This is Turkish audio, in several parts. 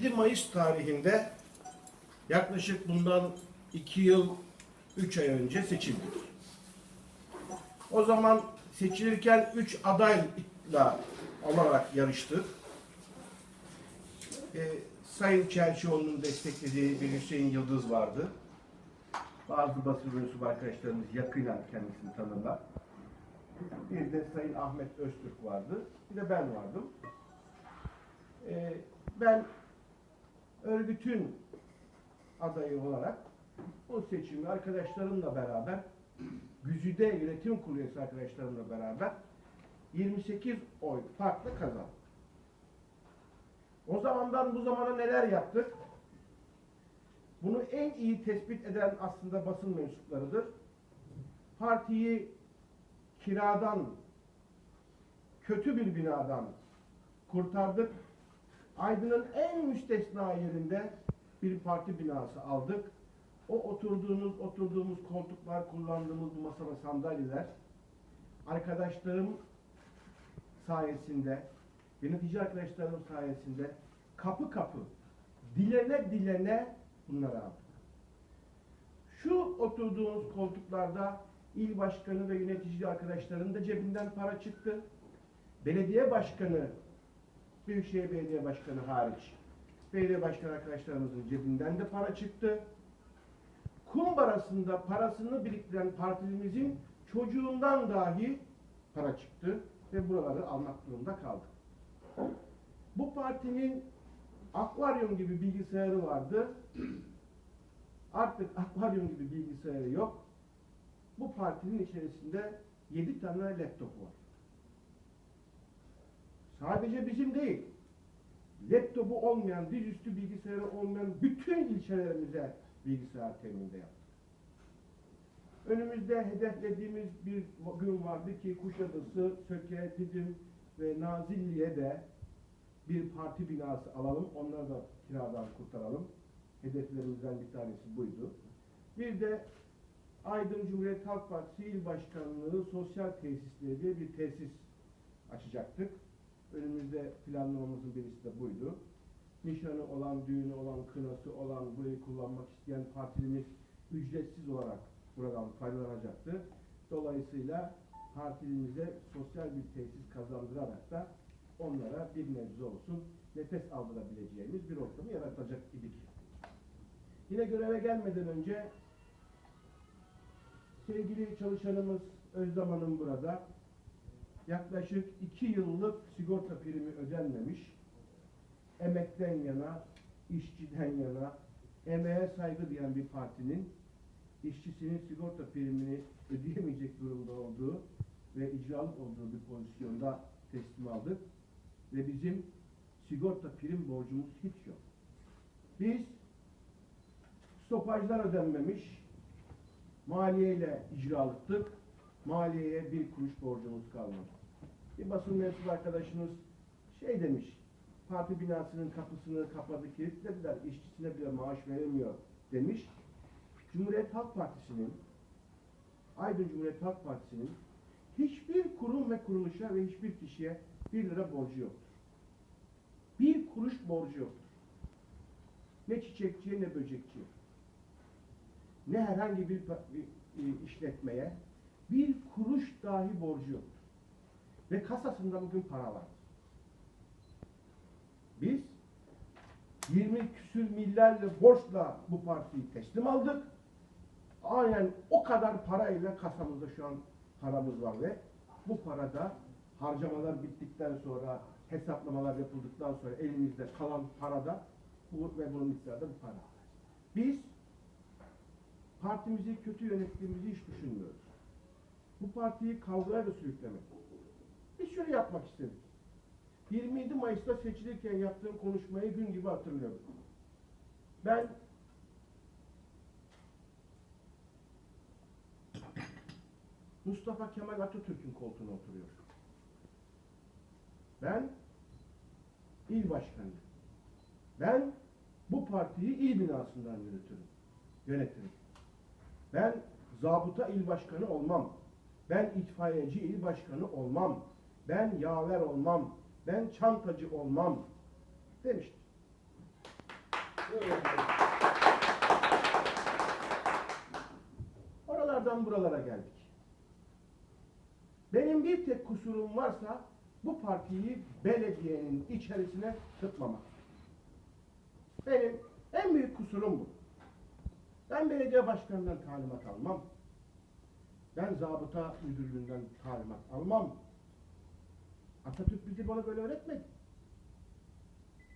27 Mayıs tarihinde yaklaşık bundan 2 yıl 3 ay önce seçildik. O zaman seçilirken 3 adayla olarak yarıştık. Ee, Sayın Çelçioğlu'nun desteklediği bir Hüseyin Yıldız vardı. Bazı basın mensubu arkadaşlarımız yakından kendisini tanırlar. Bir de Sayın Ahmet Öztürk vardı. Bir de ben vardım. Ee, ben örgütün adayı olarak o seçimi arkadaşlarımla beraber Güzide Yönetim Kurulu üyesi arkadaşlarımla beraber 28 oy farklı kazandım. O zamandan bu zamana neler yaptık? Bunu en iyi tespit eden aslında basın mensuplarıdır. Partiyi kiradan, kötü bir binadan kurtardık. Aydın'ın en müstesna yerinde bir parti binası aldık. O oturduğunuz, oturduğumuz koltuklar, kullandığımız bu masa ve sandalyeler arkadaşlarım sayesinde, yönetici arkadaşlarım sayesinde kapı kapı, dilene dilene bunları aldık. Şu oturduğunuz koltuklarda il başkanı ve yönetici arkadaşların da cebinden para çıktı. Belediye başkanı, Büyükşehir Belediye Başkanı hariç, belediye başkanı arkadaşlarımızın cebinden de para çıktı. Kumbarasında parasını biriktiren partimizin çocuğundan dahi para çıktı ve buraları almak durumunda kaldık. Bu partinin akvaryum gibi bilgisayarı vardı. Artık akvaryum gibi bilgisayarı yok. Bu partinin içerisinde 7 tane laptop var. Sadece bizim değil. Laptopu olmayan, dizüstü bilgisayarı olmayan bütün ilçelerimize bilgisayar teminde yaptık. Önümüzde hedeflediğimiz bir gün vardı ki Kuşadası, Söke, Didim ve Nazilli'ye de bir parti binası alalım. Onları da kiradan kurtaralım. Hedeflerimizden bir tanesi buydu. Bir de Aydın Cumhuriyet Halk Partisi İl Başkanlığı Sosyal Tesisleri diye bir tesis açacaktık. Önümüzde planlamamızın birisi de buydu. Nişanı olan, düğünü olan, kınası olan, burayı kullanmak isteyen partilimiz ücretsiz olarak buradan faydalanacaktı. Dolayısıyla partilimize sosyal bir tesis kazandırarak da onlara bir nebze olsun nefes aldırabileceğimiz bir ortamı yaratacak idik. Yine göreve gelmeden önce sevgili çalışanımız Özlem Hanım burada yaklaşık iki yıllık sigorta primi ödenmemiş, emekten yana, işçiden yana, emeğe saygı diyen bir partinin işçisinin sigorta primini ödeyemeyecek durumda olduğu ve icralık olduğu bir pozisyonda teslim aldık. Ve bizim sigorta prim borcumuz hiç yok. Biz stopajlar ödenmemiş, maliyeyle icralıktık, maliyeye bir kuruş borcumuz kalmadı. Bir basın mensubu arkadaşımız şey demiş, parti binasının kapısını kapadı, kilitlediler, işçisine bile maaş veremiyor demiş. Cumhuriyet Halk Partisi'nin, Aydın Cumhuriyet Halk Partisi'nin hiçbir kurum ve kuruluşa ve hiçbir kişiye bir lira borcu yoktur. Bir kuruş borcu yoktur. Ne çiçekçiye ne böcekçiye. Ne herhangi bir, bir, e, işletmeye bir kuruş dahi borcu yoktur. Ve kasasında bugün para var. Biz 20 küsür milyarlı borçla bu partiyi teslim aldık. Aynen o kadar parayla kasamızda şu an paramız var ve bu parada harcamalar bittikten sonra hesaplamalar yapıldıktan sonra elimizde kalan parada bu ve bunun miktarı da bu para. Biz partimizi kötü yönettiğimizi hiç düşünmüyoruz. Bu partiyi kavgaya da sürüklemek. Biz şöyle yapmak istedik. 27 Mayıs'ta seçilirken yaptığım konuşmayı gün gibi hatırlıyorum. Ben Mustafa Kemal Atatürk'ün koltuğuna oturuyorum. Ben il başkanıyım. Ben bu partiyi il binasından yönetirim. Yönetirim. Ben zabıta il başkanı olmam. Ben itfaiyeci il başkanı olmam. Ben yaver olmam. Ben çantacı olmam demişti. Oralardan buralara geldik. Benim bir tek kusurum varsa bu partiyi belediyenin içerisine tıkmamak. Benim en büyük kusurum bu. Ben belediye başkanından talimat almam. Ben zabıta müdürlüğünden talimat almam. Atatürk bizi bana böyle öğretmedi.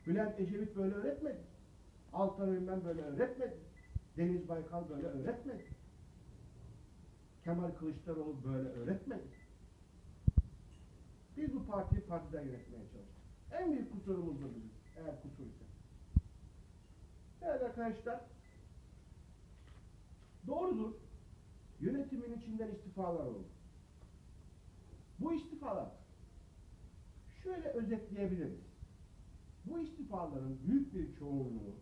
Bülent Ecevit böyle öğretmedi. Altan Ünmen böyle öğretmedi. Deniz Baykal böyle öğretmedi. Kemal Kılıçdaroğlu böyle öğretmedi. Biz bu partiyi partiden yönetmeye çalıştık. En büyük kusurumuz da bizim. Eğer kusur ise. Evet arkadaşlar. Doğrudur. Yönetimin içinden istifalar oldu. Bu istifalar özetleyebiliriz. Bu istifaların büyük bir çoğunluğu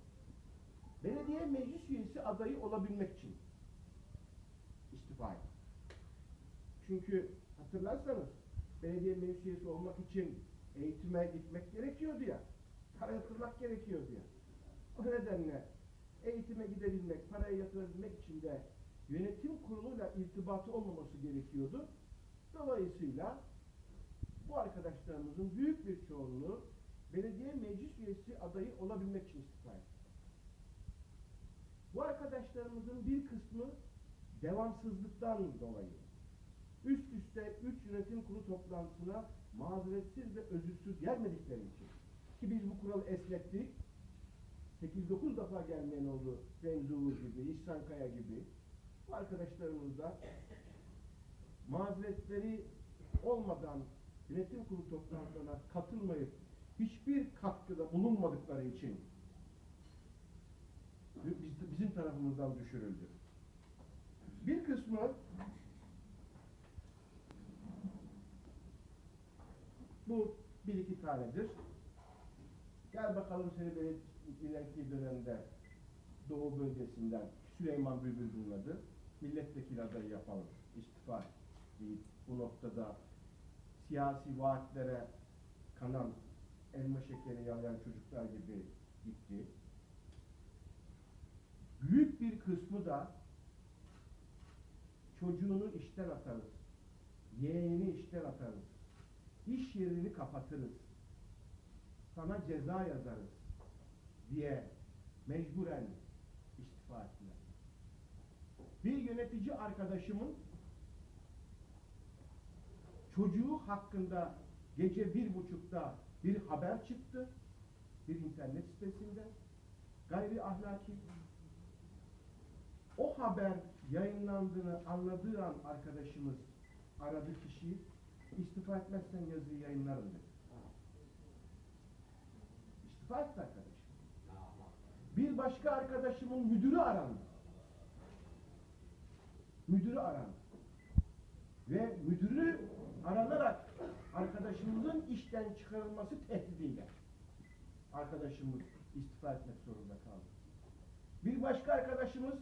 belediye meclis üyesi adayı olabilmek için istifa etti. Çünkü hatırlarsanız belediye meclis üyesi olmak için eğitime gitmek gerekiyordu ya. Para yatırmak gerekiyordu ya. O nedenle eğitime gidebilmek, parayı yatırabilmek için de yönetim kuruluyla irtibatı olmaması gerekiyordu. Dolayısıyla bu arkadaşlarımızın büyük bir çoğunluğu belediye meclis üyesi adayı olabilmek için istifa etti. Bu arkadaşlarımızın bir kısmı devamsızlıktan dolayı üst üste üç yönetim kurulu toplantısına mazeretsiz ve özürsüz gelmedikleri için ki biz bu kuralı esnettik 8-9 defa gelmeyen oldu Remzi gibi, İhsan Kaya gibi bu arkadaşlarımız da mazeretleri olmadan yönetim kurulu toplantılarına katılmayıp hiçbir katkıda bulunmadıkları için biz- bizim tarafımızdan düşürüldü. Bir kısmı bu bir iki tanedir. Gel bakalım seni böyle ileriki dönemde Doğu bölgesinden Süleyman Bülbül bulundu. Milletvekili adayı yapalım. İstifa deyip bu noktada siyasi vaatlere kanan elma şekeri yalayan çocuklar gibi gitti. Büyük bir kısmı da çocuğunu işten atarız. Yeğenini işten atarız. İş yerini kapatırız. Sana ceza yazarız diye mecburen istifa ettiler. Bir yönetici arkadaşımın çocuğu hakkında gece bir buçukta bir haber çıktı. Bir internet sitesinde. Gayri ahlaki. O haber yayınlandığını anladığı an arkadaşımız aradı kişiyi. İstifa etmezsen yazıyı yayınlarım dedi. İstifa etti arkadaşım. Bir başka arkadaşımın müdürü arandı. Müdürü arandı. Ve müdürü aranarak arkadaşımızın işten çıkarılması tehdidiyle arkadaşımız istifa etmek zorunda kaldı. Bir başka arkadaşımız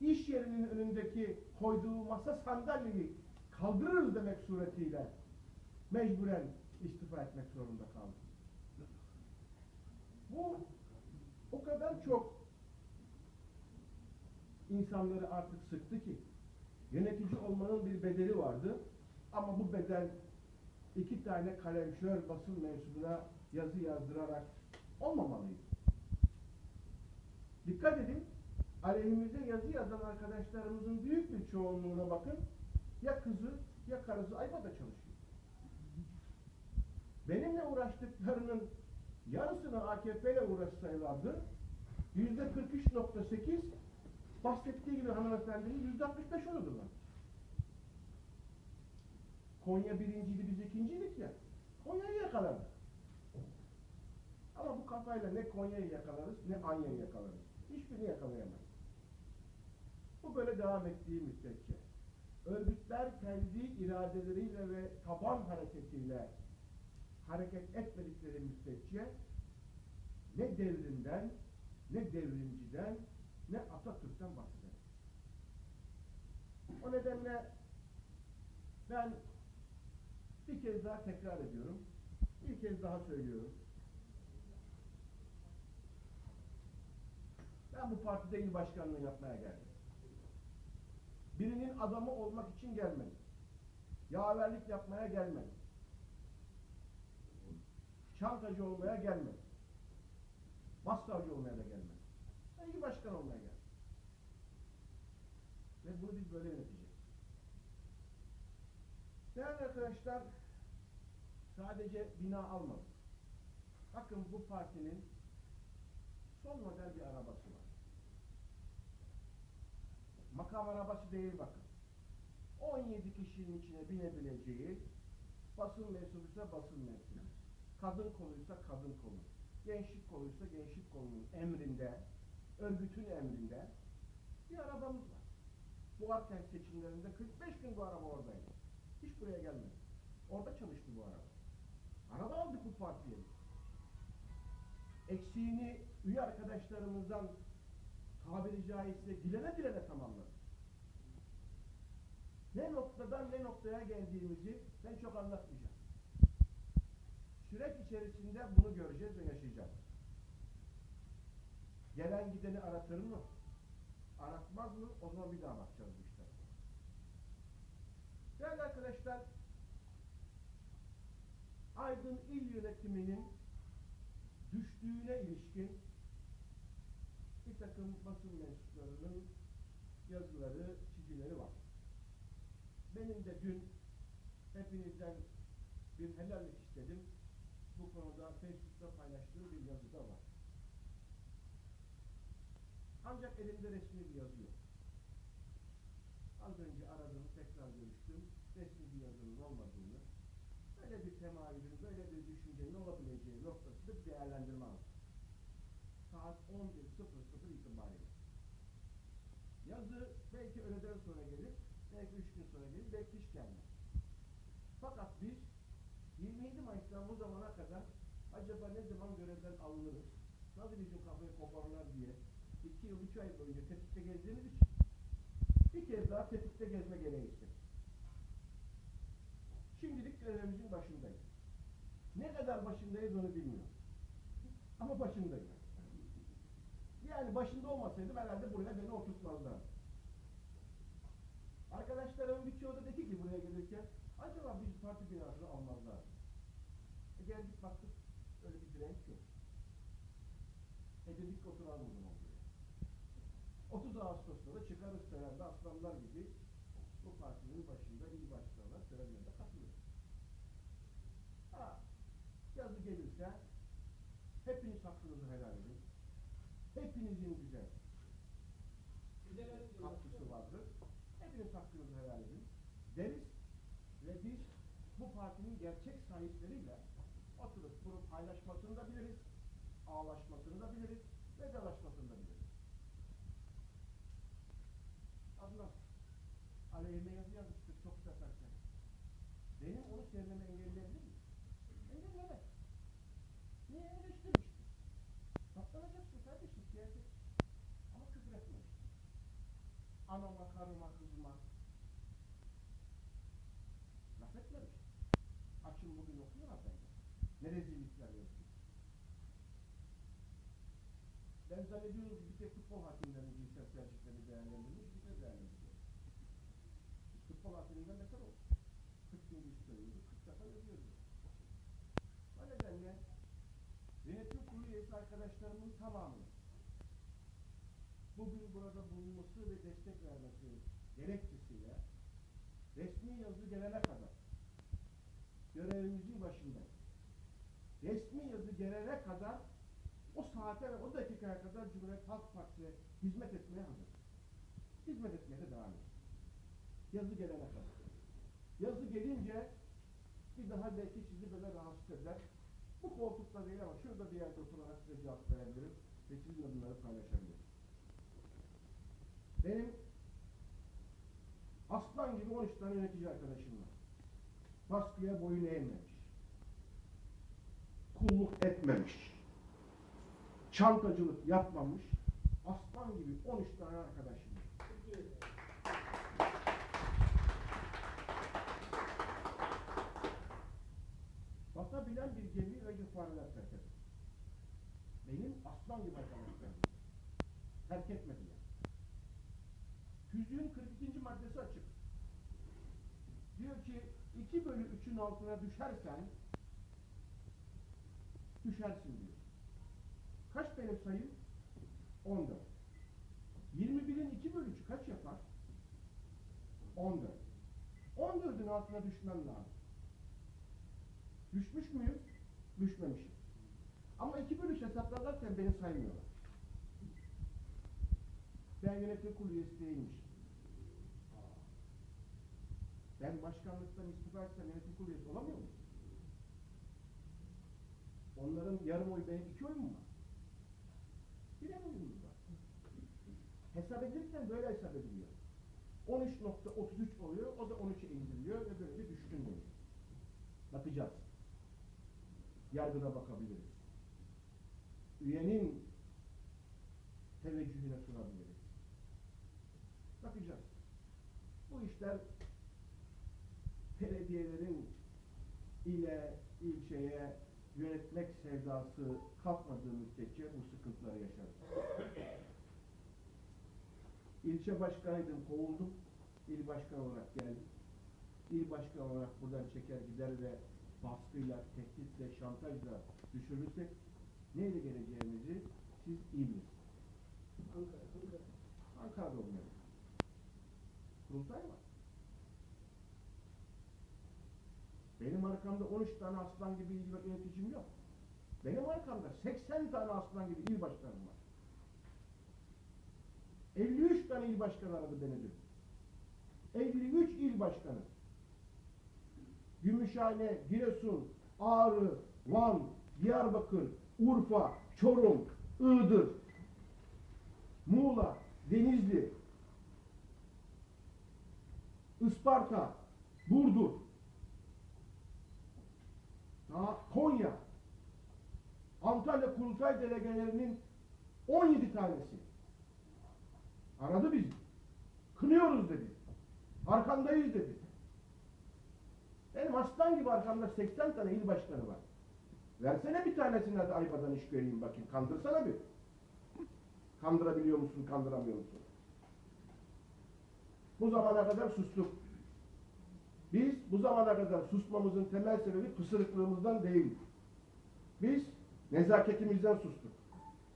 iş yerinin önündeki koyduğu masa sandalyeyi kaldırırız demek suretiyle mecburen istifa etmek zorunda kaldı. Bu o kadar çok insanları artık sıktı ki yönetici olmanın bir bedeli vardı ama bu bedel iki tane kalemşör basın mensubuna yazı yazdırarak olmamalıydı. Dikkat edin, aleyhimize yazı yazan arkadaşlarımızın büyük bir çoğunluğuna bakın, ya kızı ya karısı Ayva'da çalışıyor. Benimle uğraştıklarının yarısını AKP ile uğraşsaylardı, yüzde 43.8 bahsettiği gibi hanımefendinin yüzde 65 olurdular. Konya birinciydi, biz ikinciydik ya. Konya'yı yakalardık. Ama bu kafayla ne Konya'yı yakalarız, ne Anya'yı yakalarız. Hiçbirini yakalayamayız. Bu böyle devam ettiği müddetçe. Örgütler kendi iradeleriyle ve taban hareketiyle hareket etmedikleri müddetçe ne devrimden, ne devrimciden, ne Atatürk'ten bahsedemeyiz. O nedenle ben bir kez daha tekrar ediyorum. Bir kez daha söylüyorum. Ben bu partide il başkanlığı yapmaya geldim. Birinin adamı olmak için gelmedim. Yaverlik yapmaya gelmedim. Çantacı olmaya gelmedim. Başsavcı olmaya da gelmedim. Ben il başkan olmaya geldim. Ve bunu biz böyle yöneteceğiz. Değerli arkadaşlar, sadece bina almadık. Bakın bu partinin son model bir arabası var. Makam arabası değil bakın. 17 kişinin içine binebileceği basın mensubuysa basın mensubu. Kadın koluysa kadın kolu. Gençlik koluysa gençlik kolunun emrinde, örgütün emrinde bir arabamız var. Bu Arken seçimlerinde 45 gün bu araba oradaydı. Hiç buraya gelmedi. Orada çalıştı bu araba. Araba aldık bu partiye. Eksiğini üye arkadaşlarımızdan tabiri caizse dilene dilene tamamladı. Ne noktadan ne noktaya geldiğimizi ben çok anlatmayacağım. Süreç içerisinde bunu göreceğiz ve yaşayacağız. Gelen gideni aratır mı? Aratmaz mı? O zaman bir daha işlere. Değerli arkadaşlar, Aydın İl Yönetimi'nin düştüğüne ilişkin bir takım basın mensuplarının yazıları, çizileri var. Benim de dün hepinizden bir helallik istedim. Bu konuda Facebook'ta paylaştığım bir yazı da var. Ancak elimde resmi bir yazı yok. Az önce aradım, tekrar görüştüm. Resmi bir yazının olmadığını, böyle bir temayülün, böyle bir düşüncenin olabileceği noktasında bir değerlendirme aldım. Saat 11.00 itibariyle. Yazı belki öğleden sonra gelir, belki üç gün sonra gelir, belki hiç gelmez. Fakat biz 27 Mayıs'tan bu zamana kadar acaba ne zaman görevden alınırız, nasıl bizim kafayı koparlar diye iki yıl, üç ay boyunca tetikte gezdiğimiz için bir kez daha tetikte gezme gereği istedik. Şimdilik görevimizin başındayız. Ne kadar başındayız onu bilmiyorum. Ama başındayız. Yani başında olmasaydım herhalde buraya beni oturtmazlardı. Arkadaşlarımın birçoğu da dedi ki buraya gelirken acaba biz parti binasını almazlar. E geldik baktık öyle bir direnç yok. E dedik oturalım o zaman buraya. 30 Ağustos'ta da çıkarız törende aslanlar gibi bu partinin başında il başkanına törenlerine katılır. Ha, yazı gelirse hepiniz hakkınızı helal edin. Hepinizin bize katkısı vardır. Hepiniz hakkınızı helal edin. Deriz ve biz bu partinin gerçek sahipleriyle oturup bunu paylaşmasını da biliriz, ağlaşmasını da biliriz, vedalaşmasını da biliriz. Adnan, aleyhime yazı yazmıştır çok satarken. Benim onu sevmemi engelleyebilir mi? Engellemez. Niye eleştirmiştir? Satlanacaksın kardeşim siyaset. Ama küfür etmemiştir. Anama, karıma, kızıma. Laf etmemiştir. Açın bugün okuyun haberleri. Ne rezillikler yazıyor. Ben zannediyorum ki bir tek futbol hakimlerinin cinsel tercihlerini değerlendirmiş, bir de değerlendiriyor. Biz futbol hakiminden beter olduk. 40 gün biz söylüyorduk, 40 defa yazıyoruz. O nedenle yönetim kurulu üyesi arkadaşlarımın tamamı bugün burada bulunması ve destek vermesi gerekçesiyle resmi yazı gelene kadar görevimizin başındayız. Resmi yazı gelene kadar o saate ve o dakikaya kadar Cumhuriyet Halk Partisi'ne hizmet etmeye hazır. Hizmet etmeye de devam edeceğiz. Yazı gelene kadar. Yazı gelince bir daha belki sizi böyle rahatsız eder. Bu koltukta değil ama şurada bir yerde oturarak size cevap verebilirim ve sizinle bunları paylaşabilirim. Benim aslan gibi 13 tane yönetici arkadaşım var. Baskıya boyun eğmemiş. Kulluk etmemiş. Çantacılık yapmamış. Aslan gibi 13 tane arkadaşım. Batabilen bir gemi önce fareler terk eder. Benim aslan gibi arkadaşlarım. Terk etmediler. Tüzüğün 42. maddesi açık. Diyor ki 2 bölü 3'ün altına düşersen düşersin diyor. Kaç benim sayım? 14. 21'in 2 bölü 3'ü kaç yapar? 14. 14'ün altına düşmem lazım. Düşmüş müyüm? Düşmemişim. Ama 2 bölü 3 hesaplarlarken beni saymıyorlar. Ben yönetim kurulu üyesi değilmişim. Ben başkanlıktan istifa etsem yönetim kurulu üyesi olamıyor muyum? Onların yarım oy benim iki oyum mu var? Oyumuz var. Hesap edilirken böyle hesap ediliyor. 13.33 oluyor, o da 13'e indiriliyor ve böylece düşkün deniyor. Bakacağız. Yargıda bakabiliriz. Üyenin teveccühüne sunabiliriz. Bakacağız. Bu işler belediyelerin ile ilçeye yönetmek sevdası kalkmadığı müddetçe bu sıkıntıları yaşarız. İlçe başkanıydım, kovuldum. İl başkanı olarak geldim. İl başkanı olarak buradan çeker gider ve baskıyla, tehditle, şantajla düşürürsek neyle geleceğimizi siz iyi bilirsiniz. Ankara, Ankara. Ankara'da olmuyor. Kurultay var. Benim arkamda 13 tane aslan gibi yöneticim yok. Benim arkamda 80 tane aslan gibi il başkanım var. 53 tane il başkanı aradı beni dün. 53 il başkanı. Gümüşhane, Giresun, Ağrı, Van, Diyarbakır, Urfa, Çorum, Iğdır, Muğla, Denizli, Isparta, Burdur, daha Konya, Antalya Kurultay delegelerinin 17 tanesi aradı bizi. Kınıyoruz dedi. Arkandayız dedi. Benim aslan gibi arkamda 80 tane il başkanı var. Versene bir tanesine de aybadan iş göreyim bakayım. Kandırsana bir. Kandırabiliyor musun, kandıramıyor musun? Bu zamana kadar sustuk. Biz bu zamana kadar susmamızın temel sebebi pısırıklığımızdan değil. Biz nezaketimizden sustuk.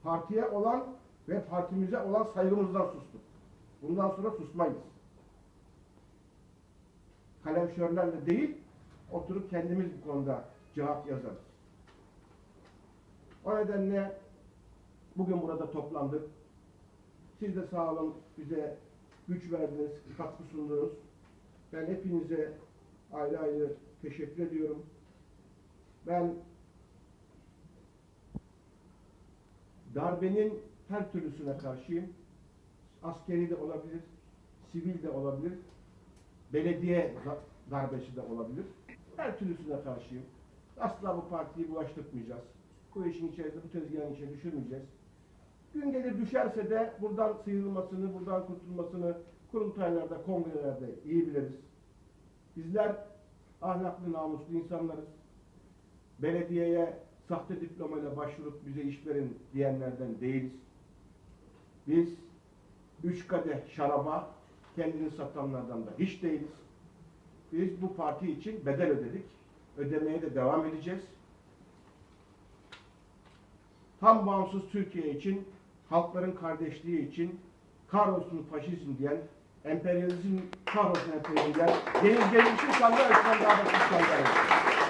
Partiye olan ve partimize olan saygımızdan sustuk. Bundan sonra susmayız. Kalemşörlerle değil, oturup kendimiz bu konuda cevap yazarız. O nedenle bugün burada toplandık. Siz de sağ olun bize güç verdiniz, katkı sundunuz. Ben hepinize ayrı ayrı teşekkür ediyorum. Ben darbenin her türlüsüne karşıyım. Askeri de olabilir, sivil de olabilir, belediye darbesi de olabilir. Her türlüsüne karşıyım. Asla bu partiyi bulaştırmayacağız. Bu işin içerisinde, bu tezgahın içine düşürmeyeceğiz. Gün gelir düşerse de buradan sıyrılmasını, buradan kurtulmasını kurultaylarda, kongrelerde iyi biliriz. Bizler ahlaklı, namuslu insanlarız. Belediyeye sahte diplomayla başvurup bize iş verin diyenlerden değiliz. Biz üç kadeh şaraba kendini satanlardan da hiç değiliz. Biz bu parti için bedel ödedik. Ödemeye de devam edeceğiz. Tam bağımsız Türkiye için, halkların kardeşliği için, kahrolsun faşizm diyen, emperyalizm kahrolsun emperyalizm diyen, deniz gelmişin sandığı Özkan Dağbaşı sandığı.